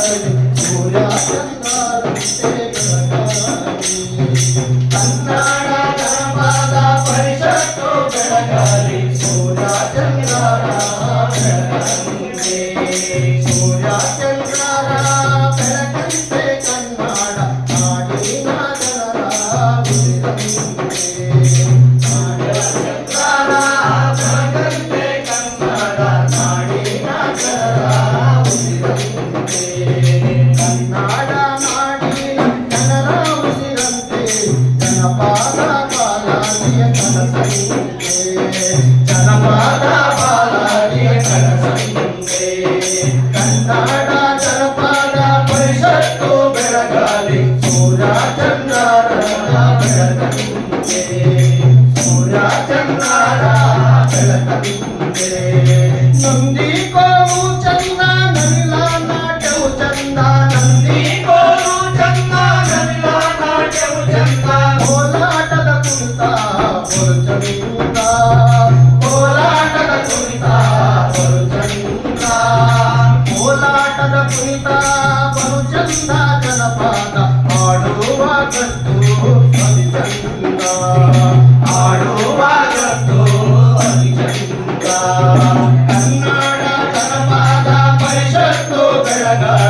Olha, olha. జనపాద పాలాడియ కనసైందే జనపాద పాలాడియ కనసైందే ಜಗಾ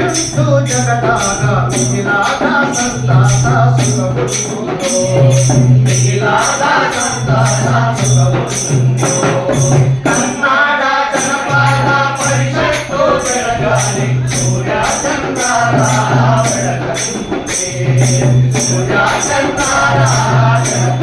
నిండు జగదాగ మిగిలాగ సంతాత సుఖముందో మిగిలాగ సంతాత సుఖముందో కన్నాడ జనపాద పరిషత్తు జరగాలి సూర్య చంద్రాల వెడగ సూర్య చంద్రాల వెడగ